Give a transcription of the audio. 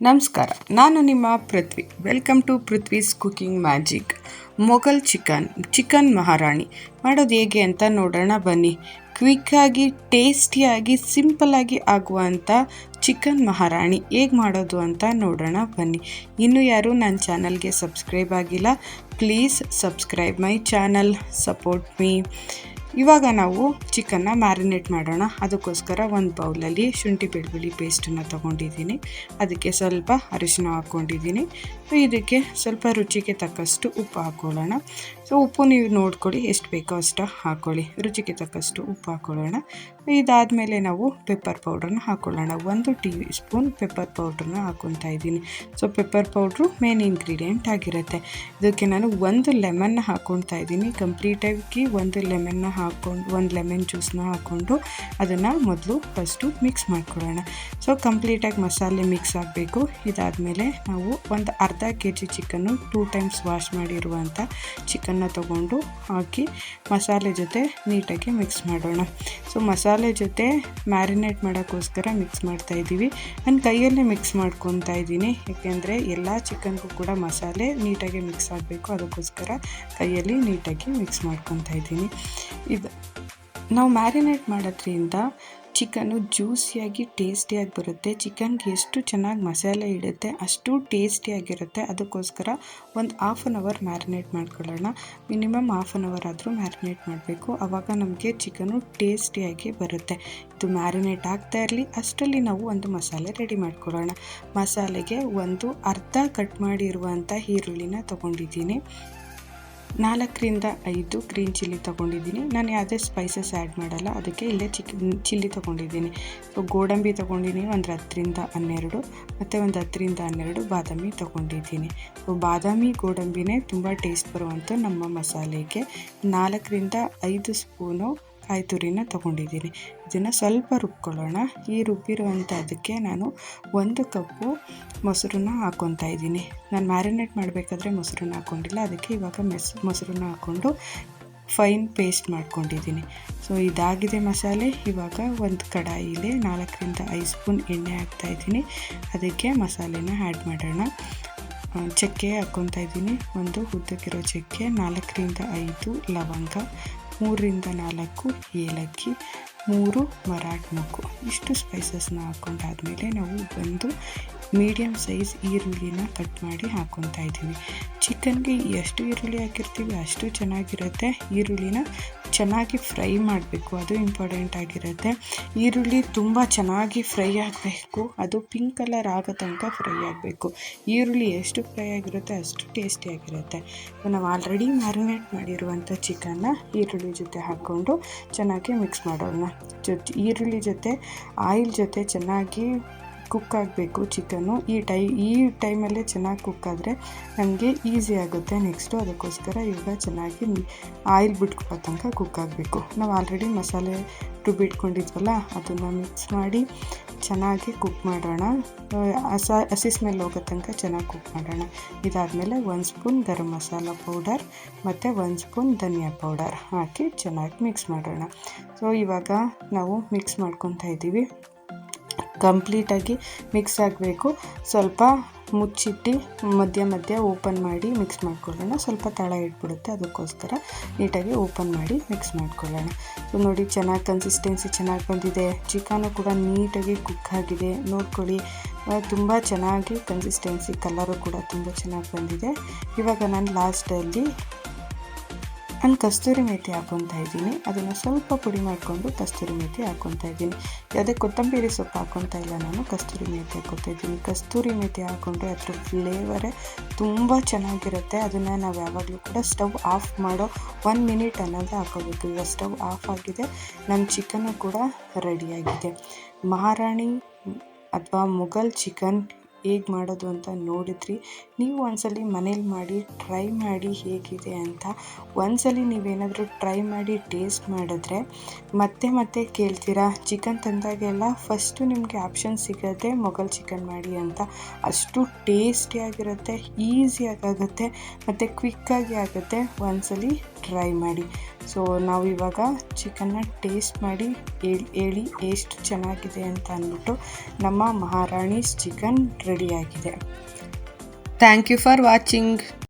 ನಮಸ್ಕಾರ, ನಾನು ನಿಮ್ಮ Prithvi. Welcome to Prithvi's cooking magic Mughal chicken chicken Maharani. ಮಾಡೋದು ಹೇಗೆ ಅಂತ ನೋಡೋಣ ಬನ್ನಿ. ಕ್ವಿಕ್ಕಾಗಿ ಟೇಸ್ಟಿಯಾಗಿ ಸಿಂಪಲ್ಲಾಗಿ ಆಗುವಂಥ ಚಿಕನ್ ಮಹಾರಾಣಿ ಹೇಗೆ ಮಾಡೋದು ಅಂತ ನೋಡೋಣ ಬನ್ನಿ. ಇನ್ನೂ ಯಾರು ನನ್ನ ಚಾನಲ್ಗೆ ಸಬ್ಸ್ಕ್ರೈಬ್ ಆಗಿಲ್ಲ please subscribe my channel support me ಇವಾಗ ನಾವು ಚಿಕನ್ನ ಮ್ಯಾರಿನೇಟ್ ಮಾಡೋಣ. ಅದಕ್ಕೋಸ್ಕರ ಒಂದು ಬೌಲಲ್ಲಿ ಶುಂಠಿ ಬೆಳ್ಳುಳ್ಳಿ ಪೇಸ್ಟನ್ನು ತೊಗೊಂಡಿದ್ದೀನಿ. ಅದಕ್ಕೆ ಸ್ವಲ್ಪ ಅರಿಶಿನ ಹಾಕ್ಕೊಂಡಿದ್ದೀನಿ. ಇದಕ್ಕೆ ಸ್ವಲ್ಪ ರುಚಿಗೆ ತಕ್ಕಷ್ಟು ಉಪ್ಪು ಹಾಕ್ಕೊಳ್ಳೋಣ. ಸೊ ಉಪ್ಪು ನೀವು ನೋಡ್ಕೊಳ್ಳಿ, ಎಷ್ಟು ಬೇಕೋ ಅಷ್ಟು ಹಾಕ್ಕೊಳ್ಳಿ ರುಚಿಗೆ ತಕ್ಕಷ್ಟು ಉಪ್ಪು ಹಾಕ್ಕೊಳ್ಳೋಣ ಇದಾದಮೇಲೆ ನಾವು ಪೆಪ್ಪರ್ ಪೌಡ್ರನ್ನ ಹಾಕ್ಕೊಳ್ಳೋಣ ಒಂದು ಟೀ ಸ್ಪೂನ್ ಪೆಪ್ಪರ್ ಪೌಡ್ರನ್ನ ಹಾಕ್ಕೊತಾ ಇದ್ದೀನಿ. So pepper powder main ingredient ಆಗಿರುತ್ತೆ. ಇದಕ್ಕೆ ನಾನು ಒಂದು ಲೆಮನ್ನ ಹಾಕ್ಕೊತಾ ಇದ್ದೀನಿ. ಕಂಪ್ಲೀಟಾಗಿ ಒಂದು ಲೆಮನ್ನ ಹಾಕ್ಕೊಂಡು ಒಂದು ಲೆಮನ್ ಜ್ಯೂಸನ್ನ ಹಾಕ್ಕೊಂಡು ಅದನ್ನು ಮೊದಲು ಫಸ್ಟು ಮಿಕ್ಸ್ ಮಾಡ್ಕೊಳ್ಳೋಣ. ಸೊ ಕಂಪ್ಲೀಟಾಗಿ ಮಸಾಲೆ ಮಿಕ್ಸ್ ಆಗಬೇಕು. ಇದಾದಮೇಲೆ ನಾವು ಒಂದು ಅರ್ಧ K G chicken two times wash ಮಾಡಿರುವಂಥ ಚಿಕನ್ನ ತಗೊಂಡು ಹಾಕಿ ಮಸಾಲೆ ಜೊತೆ ನೀಟಾಗಿ ಮಿಕ್ಸ್ ಮಾಡೋಣ. ಸೊ ಮಸಾಲೆ ಜೊತೆ ಮ್ಯಾರಿನೇಟ್ ಮಾಡೋಕ್ಕೋಸ್ಕರ ಮಿಕ್ಸ್ ಮಾಡ್ತಾ ಇದ್ದೀವಿ. ನಾನು ಕೈಯಲ್ಲೇ ಮಿಕ್ಸ್ ಮಾಡ್ಕೊತಾ ಇದ್ದೀನಿ. ಯಾಕೆಂದರೆ ಎಲ್ಲ ಚಿಕನ್ಗೂ ಕೂಡ ಮಸಾಲೆ ನೀಟಾಗಿ ಮಿಕ್ಸ್ ಆಗಬೇಕು. ಅದಕ್ಕೋಸ್ಕರ ಕೈಯಲ್ಲಿ ನೀಟಾಗಿ ಮಿಕ್ಸ್ ಮಾಡ್ಕೊತಾ ಇದ್ದೀನಿ. ಇದು, ನಾವು ಮ್ಯಾರಿನೇಟ್ ಮಾಡೋದ್ರಿಂದ ಚಿಕನ್ನು ಜ್ಯೂಸಿಯಾಗಿ ಟೇಸ್ಟಿಯಾಗಿ ಬರುತ್ತೆ. ಚಿಕನ್ಗೆ ಎಷ್ಟು ಚೆನ್ನಾಗಿ ಮಸಾಲೆ ಇಡುತ್ತೆ, ಅಷ್ಟು ಟೇಸ್ಟಿಯಾಗಿರುತ್ತೆ. ಅದಕ್ಕೋಸ್ಕರ ಒಂದು ಹಾಫ್ ಆನ್ ಅವರ್ ಮ್ಯಾರಿನೇಟ್ ಮಾಡ್ಕೊಳ್ಳೋಣ. ಮಿನಿಮಮ್ ಹಾಫ್ ಆನ್ ಅವರ್ ಆದರೂ ಮ್ಯಾರಿನೇಟ್ ಮಾಡಬೇಕು. ಆವಾಗ ನಮಗೆ ಚಿಕನು ಟೇಸ್ಟಿಯಾಗಿ ಬರುತ್ತೆ. ಇದು ಮ್ಯಾರಿನೇಟ್ ಆಗ್ತಾ ಇರಲಿ, ಅಷ್ಟರಲ್ಲಿ ನಾವು ಒಂದು ಮಸಾಲೆ ರೆಡಿ ಮಾಡ್ಕೊಳ್ಳೋಣ. ಮಸಾಲೆಗೆ ಒಂದು ಅರ್ಧ ಕಟ್ ಮಾಡಿರುವಂಥ ಈರುಳ್ಳಿನ ತೊಗೊಂಡಿದ್ದೀನಿ. ನಾಲ್ಕರಿಂದ ಐದು ಗ್ರೀನ್ ಚಿಲ್ಲಿ ತೊಗೊಂಡಿದ್ದೀನಿ. ನಾನು ಯಾವುದೇ ಸ್ಪೈಸಸ್ ಆ್ಯಡ್ ಮಾಡಲ್ಲ. ಅದಕ್ಕೆ ಇಲ್ಲೇ ಚಿಕ್, ಚಿಲ್ಲಿ ತೊಗೊಂಡಿದ್ದೀನಿ. ಸೊ, ಗೋಡಂಬಿ ತೊಗೊಂಡಿದ್ದೀನಿ. ಒಂದು ಹತ್ತರಿಂದ ಹನ್ನೆರಡು. ಮತ್ತು ಒಂದು ಹತ್ತರಿಂದ ಹನ್ನೆರಡು ಬಾದಾಮಿ ತೊಗೊಂಡಿದ್ದೀನಿ. ಸೊ, ಬಾದಾಮಿ, ಗೋಡಂಬಿನೇ ತುಂಬ ಟೇಸ್ಟ್ ಬರುವಂಥ ನಮ್ಮ ಮಸಾಲೆಗೆ. ನಾಲ್ಕರಿಂದ ಐದು ಸ್ಪೂನು ಕಾಯಿ ತುರಿನ ತೊಗೊಂಡಿದ್ದೀನಿ. ಇದನ್ನು ಸ್ವಲ್ಪ ರುಬ್ಕೊಳ್ಳೋಣ. ಈ ರುಬ್ಬಿರುವಂಥ ಅದಕ್ಕೆ ನಾನು ಒಂದು ಕಪ್ಪು ಮೊಸರನ್ನ ಹಾಕ್ಕೊತಾ ಇದ್ದೀನಿ. ನಾನು ಮ್ಯಾರಿನೇಟ್ ಮಾಡಬೇಕಾದ್ರೆ ಮೊಸರನ್ನ ಹಾಕ್ಕೊಂಡಿಲ್ಲ ಅದಕ್ಕೆ ಇವಾಗ ಮೆಸ್, ಮೊಸರನ್ನ ಹಾಕ್ಕೊಂಡು ಫೈನ್ ಪೇಸ್ಟ್ ಮಾಡ್ಕೊಂಡಿದ್ದೀನಿ. ಸೊ ಇದಾಗಿದೆ ಮಸಾಲೆ. ಇವಾಗ ಒಂದು ಕಡಾಯಿಲಿ ನಾಲ್ಕರಿಂದ ಐದು ಸ್ಪೂನ್ ಎಣ್ಣೆ ಹಾಕ್ತಾ ಇದ್ದೀನಿ. ಅದಕ್ಕೆ ಮಸಾಲೆನ ಆ್ಯಡ್ ಮಾಡೋಣ. ಚಕ್ಕೆ ಹಾಕ್ಕೊತಾ ಇದ್ದೀನಿ. ಒಂದು ಉದ್ದಕ್ಕಿರೋ ಚಕ್ಕೆ, ನಾಲ್ಕರಿಂದ ಐದು ಲವಂಗ ಮೂರರಿಂದ ನಾಲ್ಕು ಏಲಕ್ಕಿ ಮೂರು ಮರಾಠ ಮೊಗ್ಗು ಇಷ್ಟು ಸ್ಪೈಸಸ್ನ ಹಾಕ್ಕೊಂಡಾದ್ಮೇಲೆ ನಾವು ಒಂದು ಮೀಡಿಯಮ್ ಸೈಜ್ ಈರುಳ್ಳಿನ ಕಟ್ ಮಾಡಿ ಹಾಕ್ಕೊತಾ ಇದ್ದೀವಿ. ಚಿಕನ್ಗೆ ಎಷ್ಟು ಈರುಳ್ಳಿ ಹಾಕಿರ್ತೀವಿ ಅಷ್ಟು ಚೆನ್ನಾಗಿರುತ್ತೆ. ಈರುಳ್ಳಿನ ಚೆನ್ನಾಗಿ ಫ್ರೈ ಮಾಡಬೇಕು, ಅದು ಇಂಪಾರ್ಟೆಂಟ್ ಆಗಿರುತ್ತೆ. ಈರುಳ್ಳಿ ತುಂಬ ಚೆನ್ನಾಗಿ ಫ್ರೈ ಆಗಬೇಕು, ಅದು ಪಿಂಕ್ ಕಲರ್ ಆಗೋ ತನಕ ಫ್ರೈ ಆಗಬೇಕು. ಈರುಳ್ಳಿ ಎಷ್ಟು ಫ್ರೈ ಆಗಿರುತ್ತೆ ಅಷ್ಟು ಟೇಸ್ಟಿಯಾಗಿರುತ್ತೆ ನಾವು ಆಲ್ರೆಡಿ ಮ್ಯಾರಿನೇಟ್ ಮಾಡಿರುವಂಥ ಚಿಕನ್ನ ಈರುಳ್ಳಿ ಜೊತೆ ಹಾಕ್ಕೊಂಡು ಚೆನ್ನಾಗಿ ಮಿಕ್ಸ್ ಮಾಡೋಣ. ಜೊತೆ ಈರುಳ್ಳಿ ಜೊತೆ ಆಯಿಲ್ ಜೊತೆ ಚೆನ್ನಾಗಿ ಕುಕ್ ಆಗಬೇಕು ಚಿಕನ್ನು ಈ ಟೈ, ಈ ಟೈಮಲ್ಲೇ ಚೆನ್ನಾಗಿ ಕುಕ್ ಆದರೆ ನಮಗೆ ಈಸಿ ಆಗುತ್ತೆ. ನೆಕ್ಸ್ಟು ಅದಕ್ಕೋಸ್ಕರ ಇವಾಗ ಚೆನ್ನಾಗಿ ಆಯಿಲ್ ಬಿಟ್ಕೊಳ್ಳೋ ತನಕ ಕುಕ್ ಆಗಬೇಕು. ನಾವು ಆಲ್ರೆಡಿ ಮಸಾಲೆ ರುಬ್ಬಿಟ್ಕೊಂಡಿದ್ವಲ್ಲ ಅದನ್ನು ಮಿಕ್ಸ್ ಮಾಡಿ ಚೆನ್ನಾಗಿ ಕುಕ್ ಮಾಡೋಣ. ಹಸ, ಹಸಿ ಸ್ಮೆಲ್ ಹೋಗೋ ತನಕ ಚೆನ್ನಾಗಿ ಕುಕ್ ಮಾಡೋಣ. ಇದಾದಮೇಲೆ ಒಂದು ಸ್ಪೂನ್ ಗರಂ ಮಸಾಲ ಪೌಡರ್ ಮತ್ತು ಒಂದು ಸ್ಪೂನ್ ಧನಿಯಾ ಪೌಡರ್ ಹಾಕಿ ಚೆನ್ನಾಗಿ ಮಿಕ್ಸ್ ಮಾಡೋಣ. ಸೊ ಇವಾಗ ನಾವು ಮಿಕ್ಸ್ ಮಾಡ್ಕೊತಾ ಇದ್ದೀವಿ ಕಂಪ್ಲೀಟಾಗಿ ಮಿಕ್ಸ್ ಆಗಬೇಕು. ಸ್ವಲ್ಪ ಮುಚ್ಚಿಟ್ಟು ಮಧ್ಯ ಮಧ್ಯ ಓಪನ್ ಮಾಡಿ ಮಿಕ್ಸ್ ಮಾಡ್ಕೊಳ್ಳೋಣ. ಸ್ವಲ್ಪ ತಳ ಇಟ್ಬಿಡುತ್ತೆ, ಅದಕ್ಕೋಸ್ಕರ ನೀಟಾಗಿ ಓಪನ್ ಮಾಡಿ ಮಿಕ್ಸ್ ಮಾಡ್ಕೊಳ್ಳೋಣ. ಸೊ ನೋಡಿ ಚೆನ್ನಾಗಿ ಕನ್ಸಿಸ್ಟೆನ್ಸಿ ಚೆನ್ನಾಗಿ ಬಂದಿದೆ. ಚಿಕನು ಕೂಡ ನೀಟಾಗಿ ಕುಕ್ ಆಗಿದೆ. ನೋಡ್ಕೊಳ್ಳಿ. ತುಂಬ ಚೆನ್ನಾಗಿ ಕನ್ಸಿಸ್ಟೆನ್ಸಿ ಕಲರು ಕೂಡ ತುಂಬ ಚೆನ್ನಾಗಿ ಬಂದಿದೆ. ಇವಾಗ ನಾನು ಲಾಸ್ಟಲ್ಲಿ ನಾನು ಕಸ್ತೂರಿ ಮೇಥಿ ಹಾಕ್ಕೊತಾ ಇದ್ದೀನಿ. ಅದನ್ನು ಸ್ವಲ್ಪ ಪುಡಿ ಮಾಡಿಕೊಂಡು ಕಸ್ತೂರಿ ಮೇಥಿ ಹಾಕ್ಕೊತಾ ಇದ್ದೀನಿ. ಯಾವುದೇ ಕೊತ್ತಂಬರಿ ಸೊಪ್ಪು ಹಾಕ್ಕೊತಾ ಇಲ್ಲ ನಾನು, ಕಸ್ತೂರಿ ಮೇಥಿ ಹಾಕ್ಕೊತಾ ಇದ್ದೀನಿ. ಕಸ್ತೂರಿ ಮೇಥಿ ಹಾಕೊಂಡ್ರೆ ಅದ್ರ ಫ್ಲೇವರೇ ತುಂಬ ಚೆನ್ನಾಗಿರುತ್ತೆ. ಅದನ್ನು ನಾವು ಯಾವಾಗಲೂ ಕೂಡ ಸ್ಟವ್ ಆಫ್ ಮಾಡೋ ಒನ್ ಮಿನಿಟ್ ಅನ್ನೋದು ಹಾಕೋಬೇಕು. ಈಗ ಸ್ಟವ್ ಆಫ್ ಆಗಿದೆ. ನಮ್ಮ ಚಿಕನ್ನು ಕೂಡ ರೆಡಿಯಾಗಿದೆ ಮಹಾರಾಣಿ ಅಥವಾ ಮೊಘಲ್ ಚಿಕನ್ ಹೇಗೆ ಮಾಡೋದು ಅಂತ ನೋಡಿದ್ರಿ. ನೀವು ಒಂದ್ಸಲಿ ಮನೇಲಿ ಮಾಡಿ, ಟ್ರೈ ಮಾಡಿ ಹೇಗಿದೆ ಅಂತ. ಒಂದ್ಸಲಿ ನೀವೇನಾದರೂ ಟ್ರೈ ಮಾಡಿ ಟೇಸ್ಟ್ ಮಾಡಿದ್ರೆ, ಮತ್ತೆ ಮತ್ತೆ ಕೇಳ್ತೀರಾ. ಚಿಕನ್ ತಂದಾಗೆಲ್ಲ ಫಸ್ಟು ನಿಮಗೆ ಆಪ್ಷನ್ ಸಿಗುತ್ತೆ, ಮೊಘಲ್ ಚಿಕನ್ ಮಾಡಿ ಅಂತ. ಅಷ್ಟು ಟೇಸ್ಟಿಯಾಗಿರುತ್ತೆ ಈಸಿಯಾಗುತ್ತೆ ಮತ್ತು ಕ್ವಿಕ್ಕಾಗಿ ಆಗುತ್ತೆ. ಒಂದ್ಸಲಿ ಟ್ರೈ ಮಾಡಿ. ಸೊ ನಾವು ಇವಾಗ ಚಿಕನ್ನ ಟೇಸ್ಟ್ ಮಾಡಿ, ಹೇಳಿ ಹೇಳಿ, ಎಷ್ಟು ಚೆನ್ನಾಗಿದೆ ಅಂತ ಅಂದ್ಬಿಟ್ಟು ನಮ್ಮ ಮಹಾರಾಣೀಸ್ ಚಿಕನ್ ರೆಡಿಯಾಗಿದೆ ಥ್ಯಾಂಕ್ ಯು ಫಾರ್ ವಾಚಿಂಗ್